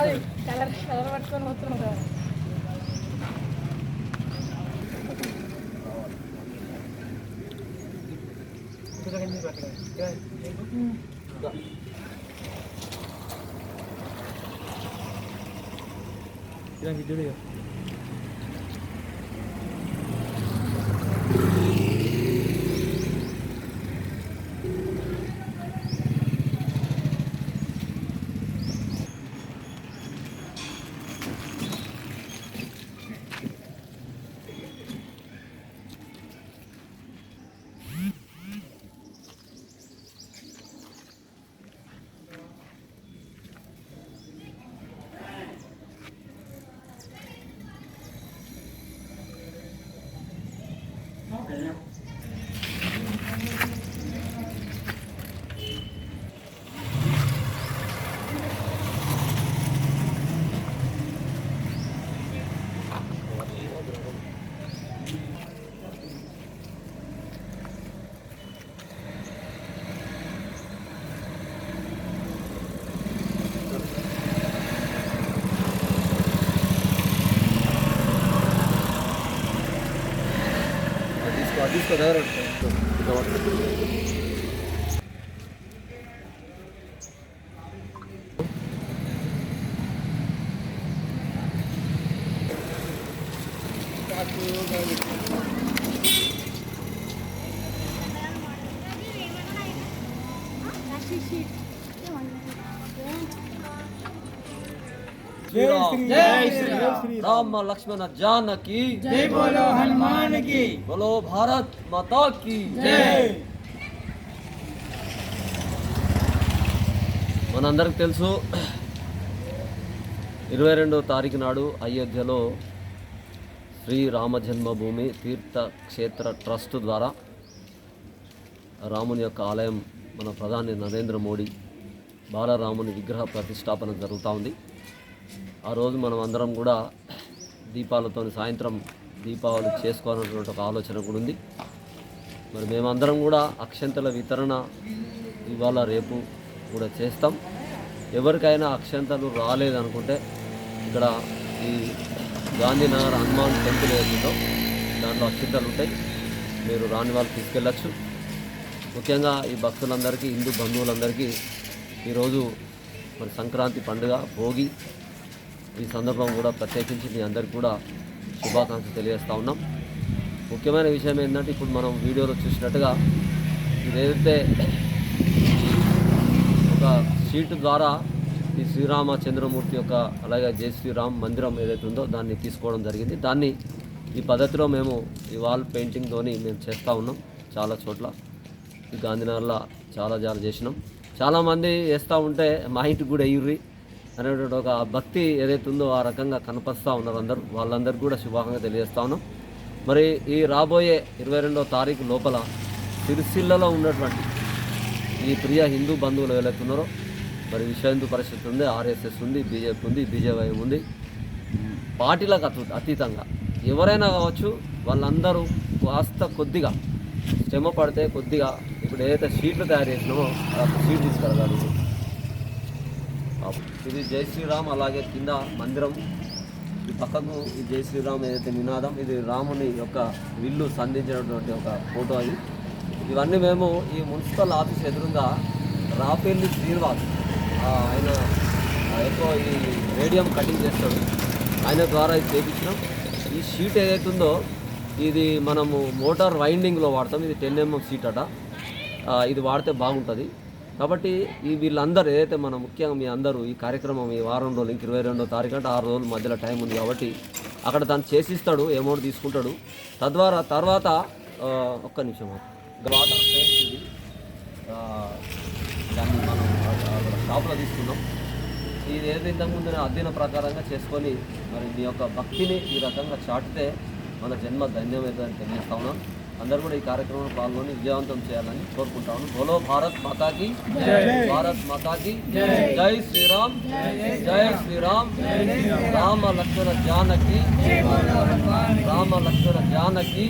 అది colour colour పట్టుకొని పోతున్నాం కదా Hilang video dia. Dalam. తీసుకో దగ్గర శ్రీరామ్ జై శ్రీరామ్ రామ. లక్ష్మణ జానకి. జై బోలో హనుమాన్కి బోలో భారత్ మాతా की జై. మనందరికి తెలుసు ఇరవై రెండవ తారీఖు నాడు అయోధ్యలో శ్రీ రామ జన్మభూమి తీర్థ క్షేత్ర ట్రస్ట్ ద్వారా రాముని యొక్క ఆలయం మన ప్రధాని నరేంద్ర మోడీ బాలరాముని విగ్రహ ప్రతిష్టాపన జరుగుతూ ఉంది. ఆ రోజు మనం అందరం కూడా దీపాలతో సాయంత్రం దీపావళి చేసుకోవాలన్నటువంటి ఒక ఆలోచన కూడా ఉంది. మరి మేమందరం కూడా అక్షంతల వితరణ ఇవాళ రేపు కూడా చేస్తాం. ఎవరికైనా అక్షంతలు రాలేదనుకుంటే ఇక్కడ ఈ గాంధీనగర్ హనుమాన్ టెంపుల్ ఏదో దాంట్లో అక్షంతలు ఉంటాయి. మీరు రాని వాళ్ళు తీసుకెళ్ళచ్చు. ముఖ్యంగా ఈ భక్తులందరికీ హిందూ బంధువులందరికీ ఈరోజు మరి సంక్రాంతి పండుగ భోగి ఈ సందర్భం కూడా ప్రత్యేకించి మీ అందరికి కూడా శుభాకాంక్షలు తెలియజేస్తూ ఉన్నాం. ముఖ్యమైన విషయం ఏంటంటే ఇప్పుడు మనం వీడియోలో చూసినట్టుగా ఇదేదైతే ఒక షీట్ ద్వారా ఈ శ్రీరామచంద్రమూర్తి యొక్క అలాగే జై శ్రీరామ్ మందిరం ఏదైతే ఉందో దాన్ని తీసుకోవడం జరిగింది. దాన్ని ఈ పద్ధతిలో మేము ఈ వాల్ పెయింటింగ్తోని మేము చేస్తూ ఉన్నాం చాలా చోట్ల. ఈ గాంధీనగర్లో చాలా చాలా చేసినాం. చాలామంది వేస్తూ ఉంటే మా ఇంటికి కూడా అయ్యుర్రి అనేటువంటి ఒక భక్తి ఏదైతే ఉందో ఆ రకంగా కనపరుస్తూ ఉన్నారు అందరూ. వాళ్ళందరికీ కూడా శుభాకంగా తెలియజేస్తా ఉన్నాం. మరి ఈ రాబోయే ఇరవై రెండవ తారీఖు లోపల సిరిసిల్లలో ఉన్నటువంటి ఈ ప్రియ హిందూ బంధువులు ఎవరైతున్నారో మరి విశ్వ హిందూ పరిషత్ ఉంది ఆర్ఎస్ఎస్ ఉంది బీజేపీ ఉంది బీజేవై ఉంది. పార్టీలకు అతు అతీతంగా ఎవరైనా కావచ్చు వాళ్ళందరూ కాస్త కొద్దిగా శ్రమ పడితే కొద్దిగా ఇప్పుడు ఏదైతే షీట్లు తయారు చేసినామో ఆ షీట్ ఇది జై శ్రీరామ్ అలాగే కింద మందిరం. ఈ పక్కకు ఈ జై శ్రీరామ్ ఏదైతే నినాదం ఇది రాముని యొక్క విల్లు సంధించినటువంటి ఒక ఫోటో అది. ఇవన్నీ మేము ఈ మున్సిపల్ ఆఫీస్ ఎదురుగా రాపేల్లి శ్రీనివాస్ ఆయన ఎక్కువ ఈ రేడియం కటింగ్ చేస్తాడు. ఆయన ద్వారా ఇది చేపించినాం. ఈ షీట్ ఏదైతే ఉందో ఇది మనము మోటార్ వైండింగ్లో వాడతాం. ఇది టెన్ ఎంఎం షీట్ అట. ఇది వాడితే బాగుంటుంది. కాబట్టి ఈ వీళ్ళందరూ ఏదైతే మన ముఖ్యంగా మీ అందరూ ఈ కార్యక్రమం ఈ వారం రోజులు ఇంక ఇరవై రెండో తారీఖు అంటే ఆరు రోజుల మధ్యలో టైం ఉంది కాబట్టి అక్కడ తను చేసిస్తాడు అమౌంట్ తీసుకుంటాడు. తద్వారా తర్వాత ఒక్క నిమిషం వాటర్ ఇది దాన్ని మనం షాప్లో తీసుకున్నాం. ఇది ఏదైతే ఇంతకుముందు అధ్యయన ప్రకారంగా చేసుకొని మరి మీ యొక్క భక్తిని ఈ రకంగా చాటితే మన జన్మ ధన్యమవుతుందని తెలియజేస్తా ఉన్నాం. అందరూ కూడా ఈ కార్యక్రమంలో పాల్గొని విజయవంతం చేయాలని కోరుకుంటాను. బోలో భారత్ మాతాకి భారత్ మాతాకి జై. శ్రీరామ్. జై. శ్రీరామ్. రామ లక్ష్మణ జానకి. రామ లక్ష్మణ జానకి.